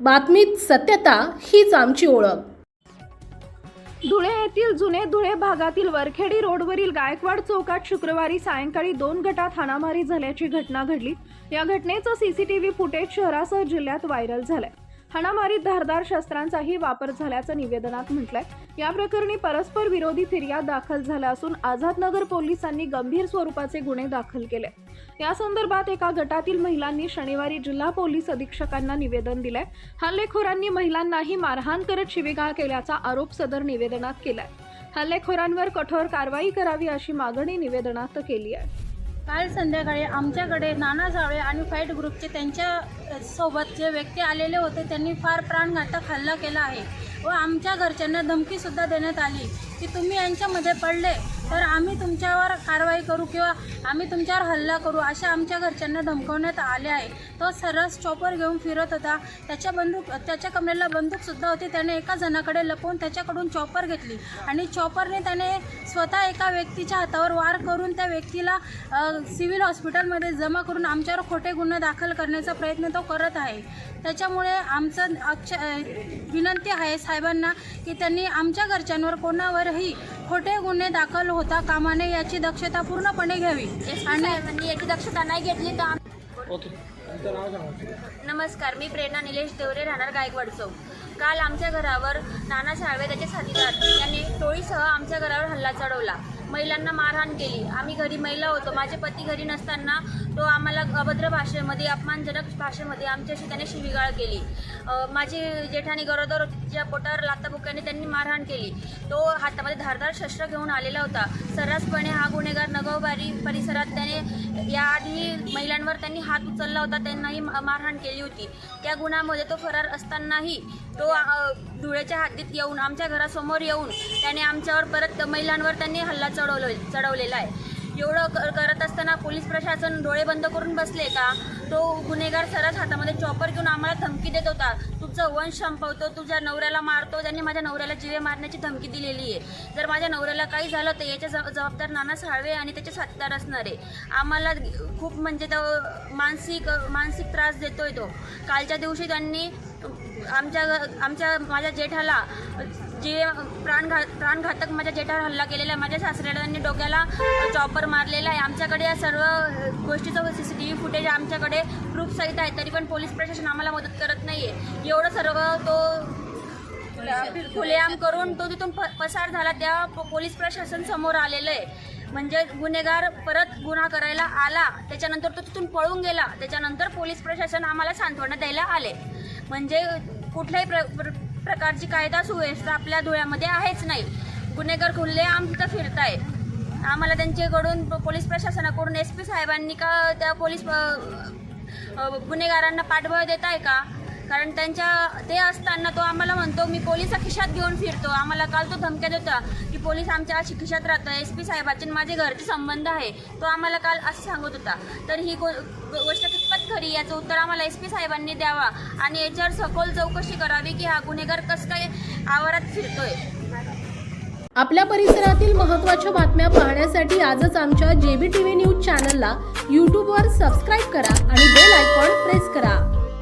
बातमीत सत्यता हीच आमची ओळख. धुळे येथील जुने धुळे भागातील वरखेडी रोडवरील गायकवाड चौकात शुक्रवारी सायंकाळी दोन गटात हाणामारी झाल्याची घटना घडली. या घटनेचं सीसीटीव्ही फुटेज शहरासह जिल्ह्यात व्हायरल झालंय. हाणामारीत धारदार शस्त्रांचाही वापर झाल्याचं निवेदनात म्हटलंय. या प्रकरणी परस्पर विरोधी फिर्याद दाखल झाल्या असून आझादनगर पोलिसांनी गंभीर स्वरूपाचे गुन्हे दाखल केले. या संदर्भात एका गटातील महिलांनी शनिवारी जिल्हा पोलीस अधीक्षकांना निवेदन दिलंय. हल्लेखोरांनी महिलांनाही मारहाण करत शिवीगाळ केल्याचा आरोप सदर निवेदनात केलाय. हल्लेखोरांवर कठोर कारवाई करावी अशी मागणी निवेदनात केली आहे. काल संध्याकाळी आमच्याकडे नाना जावळे आणि फाईट ग्रुपचे त्यांच्यासोबत जे व्यक्ती आलेले होते त्यांनी फार प्राणघातक हल्ला केला आहे. व आमच्या घरच्यांना धमकीसुद्धा देण्यात आली की तुम्ही यांच्यामध्ये पडले. तर आम्ही तुमच्यावर कारवाई करू किंवा आम्ही तुमच्यावर हल्ला करू अशा आमच्या घरच्यांना धमकवण्यात आले आहे. तो सरस चॉपर घेऊन फिरत होता. त्याच्या बंदूक त्याच्या कमरेला बंदूकसुद्धा होती. त्याने एका जणाकडे लपवून त्याच्याकडून चॉपर घेतली. आणि चॉपरने त्याने स्वतः एका व्यक्तीच्या हातावर वार करून त्या व्यक्तीला सिव्हिल हॉस्पिटलमध्ये जमा करून आमच्यावर खोटे गुन्हे दाखल करण्याचा प्रयत्न तो करत आहे. त्याच्यामुळे आमचं अक्ष विनंती आहे साहेबांना की त्यांनी आमच्या घरच्यांवर कोणावरही खोटे गुन्हे दाखल होता कामा नये याची दक्षता पूर्णपणे घ्यावी. आणि याची दक्षता नाही घेतली तर आम- नमस्कार मी प्रेरणा निलेश देवरे राहणार गायकवाड चौक. काल आमच्या घरावर नाना शाळवे त्याचे साथीदार यांनी टोळीसह आमच्या घरावर हल्ला चढवला. महिलांना मारहाण केली. आम्ही घरी महिला होतो. माझे पती घरी नसताना तो आम्हाला अभद्र भाषेमध्ये अपमानजनक भाषेमध्ये आमच्याशी त्याने शिवीगाळ केली. माझी जेठाणी गरोदर होती तिच्या पोटावर लाताबुक्याने त्यांनी मारहाण केली. तो हातामध्ये धारदार शस्त्र घेऊन आलेला होता. सर्रासपणे हा गुन्हेगार नगवबारी परिसरात त्याने याआधी महिलांवर त्यांनी हात उचलला होता त्यांनाही मारहाण केली होती. त्या गुन्ह्यामध्ये तो फरार असतानाही तो धुळेच्या हद्दीत येऊन आमच्या घरासमोर येऊन त्याने आमच्यावर परत महिलांवर त्यांनी हल्ला चढवलं चढवलेला आहे. एवढं क- करत असताना पोलीस प्रशासन डोळे बंद करून बसले का? तो गुन्हेगार सरस हातामध्ये चॉपर घेऊन आम्हाला धमकी देत होता. तुझं वंश संपवतो तुझ्या नवऱ्याला मारतो त्यांनी माझ्या नवऱ्याला जिवे मारण्याची धमकी दिलेली आहे. जर माझ्या नवऱ्याला काही झालं तर याच्या जबाबदार नाना साळवे आणि त्याचे साथीदार असणार आहे. आम्हाला खूप म्हणजे तो मानसिक मानसिक त्रास देतोय तो. कालच्या दिवशी त्यांनी आमच्या आमच्या माझ्या जेठाला जे प्राणघात प्राणघातक माझ्या जेठावर हल्ला केलेला आहे. माझ्या सासऱ्याला डोक्याला चॉपर मारलेला आहे. आमच्याकडे या सर्व गोष्टीचं C C T V footage आमच्याकडे प्रूफ सहित आहे. तरी पण पोलीस प्रशासन आम्हाला मदत करत नाही आहे एवढं सर्व तो खुलेआम करून तो तिथून प पसार झाला. त्या पोलीस प्रशासन समोर आलेलं आहे. म्हणजे गुन्हेगार परत गुन्हा करायला आला. त्याच्यानंतर तो तिथून पळून गेला. त्याच्यानंतर पोलीस प्रशासन आम्हाला सांत्वना द्यायला आले. म्हणजे कुठल्याही प्र प्र- प्रकारची कायदा सुव्यवस्था आपल्या धुळ्यामध्ये आहेच नाही. गुन्हेगार खुल्लेआम तिथं फिरताय आम्हाला त्यांच्याकडून पोलीस प्रशासनाकडून एस पी साहेबांनी का त्या पोलीस गुन्हेगारांना पाठबळ देत आहे का? कारण त्यांच्या ते असताना तो आम्हाला म्हणतो मी पोलिसा खिशात घेऊन फिरतो. आम्हाला काल तो धमक्यात होता की पोलीस आमच्या अशी खिशात राहतं एस पी साहेबाचे माझे घरचे संबंध आहे. तो आम्हाला काल असं सांगत होता. तर ही गो गोष्ट परत खरी याचं उत्तर आम्हाला एस पी साहेबांनी द्यावा. आणि याच्यावर सखोल चौकशी करावी की हा गुन्हेगार कसं काय आवारात फिरतोय. आपल्या परिसरातील महत्त्वाच्या बातम्या पाहण्यासाठी आजच आमच्या जेबी टी व्ही न्यूज चॅनलला यूट्यूबवर सबस्क्राईब करा आणि बेल आयकॉन प्रेस करा.